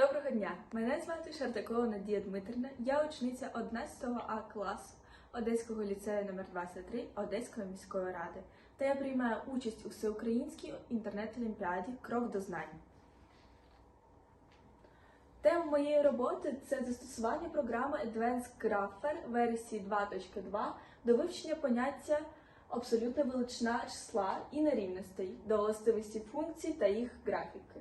Доброго дня! Мене звати Шартакова Надія Дмитрівна. Я учениця 11 А класу Одеського ліцею номер 23 Одеської міської ради. Та я приймаю участь у всеукраїнській інтернет-олімпіаді Крок до знань. Тема моєї роботи це застосування програми Advanced Grapher версії 2.2 до вивчення поняття абсолютна величина числа і нерівностей до властивості функцій та їх графіки.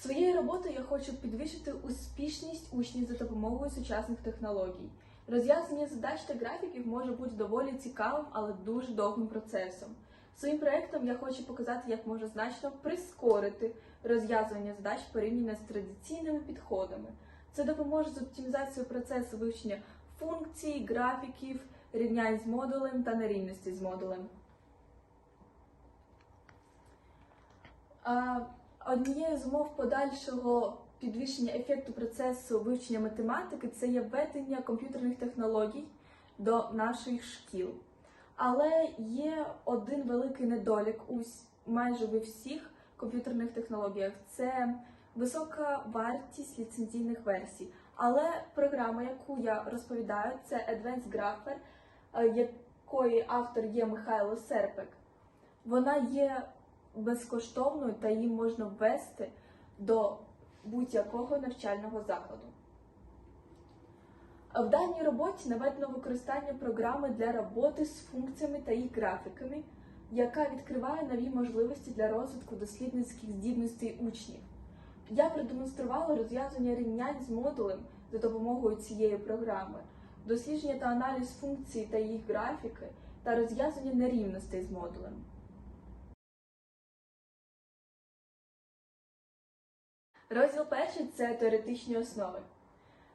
Своєю роботою я хочу підвищити успішність учнів за допомогою сучасних технологій. Розв'язання задач та графіків може бути доволі цікавим, але дуже довгим процесом. Своїм проєктом я хочу показати, як можна значно прискорити розв'язування задач порівняно з традиційними підходами. Це допоможе з оптимізацією процесу вивчення функцій, графіків, рівнянь з модулем та нерівності з модулем. Однією з умов подальшого підвищення ефекту процесу вивчення математики це є введення комп'ютерних технологій до наших шкіл. Але є один великий недолік у майже у всіх комп'ютерних технологіях це висока вартість ліцензійних версій. Але програма, яку я розповідаю, це Advanced Grapher, е, якої автор є Михайло Серпик. Вона є безкоштовною та її можна ввести до будь-якого навчального закладу. В даній роботі наведено використання програми для роботи з функціями та їх графіками, яка відкриває нові можливості для розвитку дослідницьких здібностей учнів. Я продемонструвала розв'язання рівнянь з модулем за допомогою цієї програми, дослідження та аналіз функцій та їх графіки та розв'язання нерівностей з модулем. Розділ перший це теоретичні основи.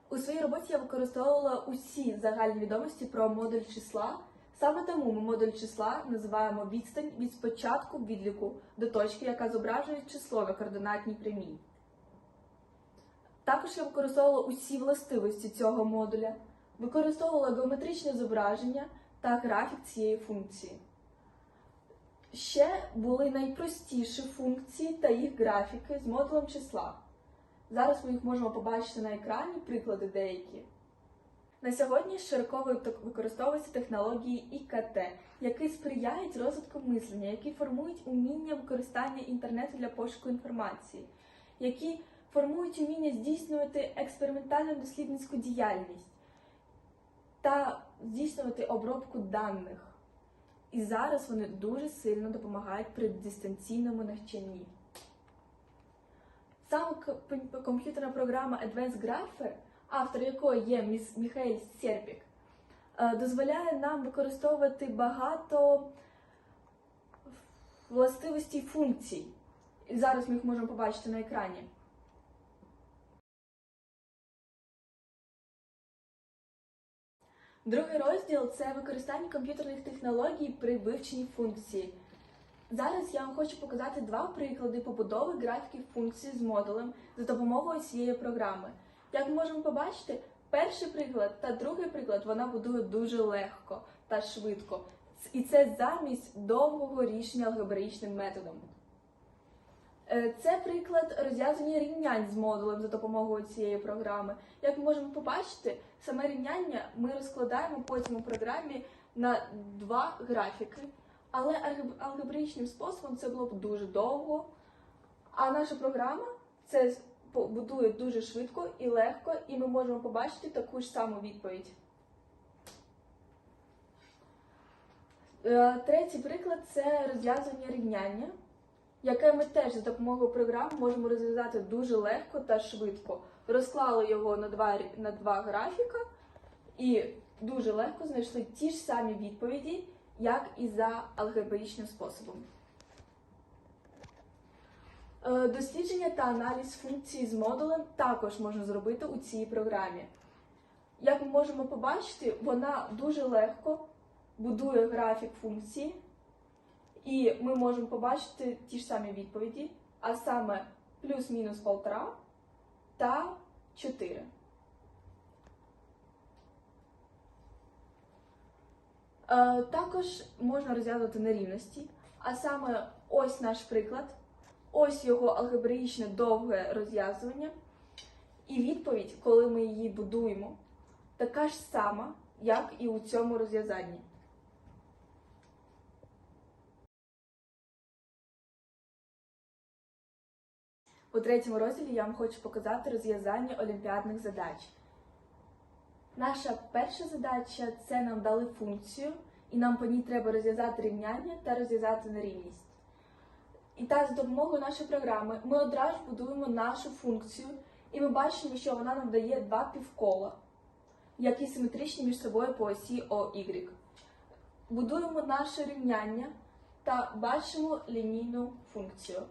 У своїй роботі я використовувала усі загальні відомості про модуль числа. Саме тому ми модуль числа називаємо відстань від початку відліку до точки, яка зображує число на координатній прямій. Також я використовувала усі властивості цього модуля, використовувала геометричне зображення та графік цієї функції. Ще були найпростіші функції та їх графіки з модулем числа. Зараз ми їх можемо побачити на екрані, приклади деякі. На сьогодні широко використовуються технології ІКТ, які сприяють розвитку мислення, які формують уміння використання інтернету для пошуку інформації, які формують уміння здійснювати експериментальну дослідницьку діяльність та здійснювати обробку даних. І зараз вони дуже сильно допомагають при дистанційному навчанні. Саме комп'ютерна програма Advanced Grapher, автор якої є міс Міхаель Серпік, е, дозволяє нам використовувати багато властивостей функцій. І зараз ми їх можемо побачити на екрані. Другий розділ це використання комп'ютерних технологій при вивченні функції. Зараз я вам хочу показати два приклади побудови графіків функцій з модулем за допомогою цієї програми. Як ми можемо побачити, перший приклад та другий приклад вона будує дуже легко та швидко. І це замість довгого рішення алгебраїчним методом. Е, Це приклад розв'язання рівнянь з модулем за допомогою цієї програми. Як ми можемо побачити, саме рівняння ми розкладаємо потім у програмі на два графіки. Але алгеб- алгебраїчним способом це було б дуже довго. А наша програма це будує дуже швидко і легко, і ми можемо побачити таку ж саму відповідь. Е, Третій приклад це розв'язування рівняння, яке ми теж за допомогою програм можемо розв'язати дуже легко та швидко. Розклали його на два, на два графіка і дуже легко знайшли ті ж самі відповіді, як і за алгебраїчним способом. Е, Дослідження та аналіз функцій з модулем також можна зробити у цій програмі. Як ми можемо побачити, вона дуже легко будує графік функції, і ми можемо побачити ті ж самі відповіді, а саме плюс-мінус полтора та 4. Е, Також можна розв'язувати нерівності, а саме ось наш приклад. Ось його алгебраїчне довге розв'язування. І відповідь, коли ми її будуємо, така ж сама, як і у цьому розв'язанні. У третьому розділі я вам хочу показати розв'язання олімпіадних задач. Наша перша задача це нам дали функцію, і нам по ній треба розв'язати рівняння та розв'язати нерівність. І так, за допомогою нашої програми ми одразу будуємо нашу функцію, і ми бачимо, що вона нам дає два півкола, які симетричні між собою по осі OY. Будуємо наше рівняння та бачимо лінійну функцію.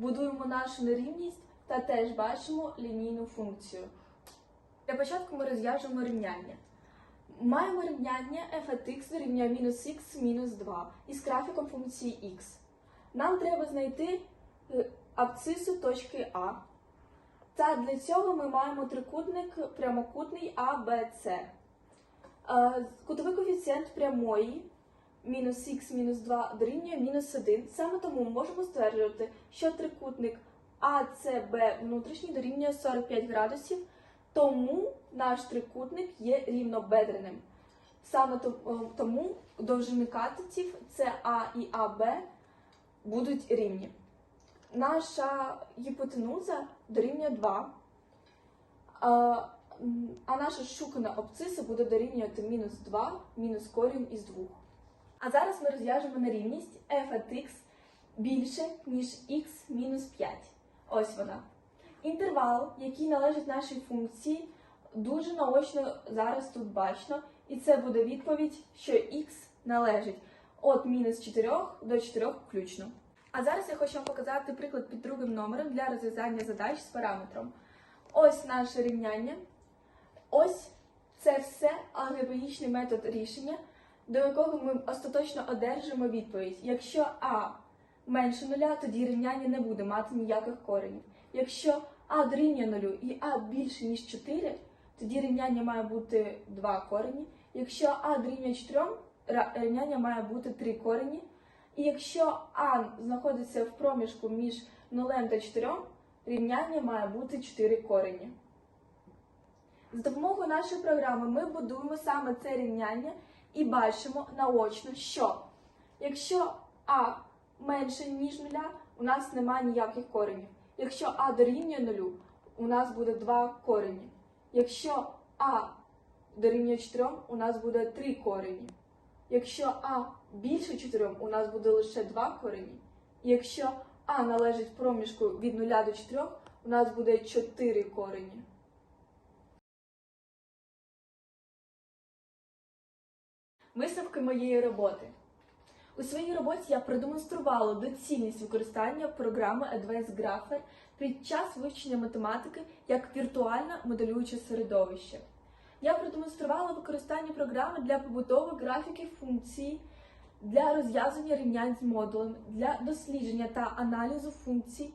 Будуємо нашу нерівність та теж бачимо лінійну функцію. Для початку ми розв'яжемо рівняння. Маємо рівняння f от x дорівнює мінус х мінус 2 із графіком функції x. Нам треба знайти е, абсцису точки А. Та для цього ми маємо трикутник прямокутний АБЦ. Е, Кутовий коефіцієнт прямої мінус х мінус 2 дорівнює мінус 1. Саме тому ми можемо стверджувати, що трикутник АЦБ внутрішній дорівнює 45 градусів, тому наш трикутник є рівнобедреним. Саме е, тому довжини катетів СА і АБ будуть рівні. Наша гіпотенуза дорівнює 2, а, наша шукана абсциса буде дорівнювати мінус 2 мінус корінь із 2. А зараз ми розв'яжемо нерівність f от x більше, ніж x мінус 5. Ось вона. Інтервал, який належить нашій функції, дуже наочно зараз тут бачно, і це буде відповідь, що x належить від мінус 4 до 4 включно. А зараз я хочу вам показати приклад під другим номером для розв'язання задач з параметром. Ось наше рівняння. Ось це все алгебраїчний метод рішення, до якого ми остаточно одержимо відповідь. Якщо А менше нуля, тоді рівняння не буде мати ніяких коренів. Якщо А дорівнює нулю і А більше, ніж 4, тоді рівняння має бути 2 корені. Якщо А дорівнює 4, рівняння має бути 3 корені. І якщо А знаходиться в проміжку між 0 та 4, рівняння має бути 4 корені. За допомогою нашої програми ми будуємо саме це рівняння і бачимо наочно, що якщо А менше, ніж нуля, у нас немає ніяких коренів. Якщо А дорівнює нулю, у нас буде 2 корені. Якщо А дорівнює 4, у нас буде 3 корені. Якщо А більше 4, у нас буде лише 2 корені. Якщо А належить проміжку від 0 до 4, у нас буде 4 корені. Висновки моєї роботи. У своїй роботі я продемонструвала доцільність використання програми Advanced Grapher під час вивчення математики як віртуальне моделююче середовище. Я продемонструвала використання програми для побудови графіків функцій, для розв'язання рівнянь з модулем, для дослідження та аналізу функцій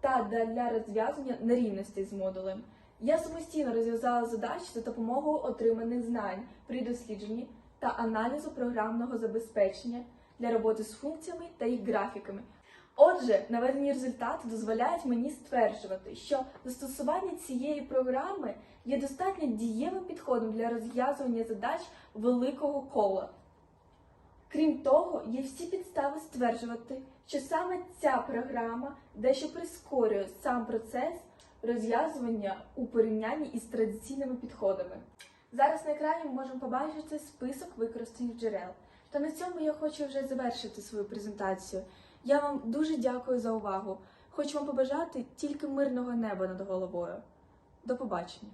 та для розв'язання нерівностей з модулем. Я самостійно розв'язала задачі за допомогою отриманих знань при дослідженні та аналізу програмного забезпечення для роботи з функціями та їх графіками. Отже, наведені результати дозволяють мені стверджувати, що застосування цієї програми є достатньо дієвим підходом для розв'язування задач великого кола. Крім того, є всі підстави стверджувати, що саме ця програма дещо прискорює сам процес розв'язування у порівнянні із традиційними підходами. Зараз на екрані ми можемо побачити список використаних джерел. Та на цьому я хочу вже завершити свою презентацію. Я вам дуже дякую за увагу. Хочу вам побажати тільки мирного неба над головою. До побачення!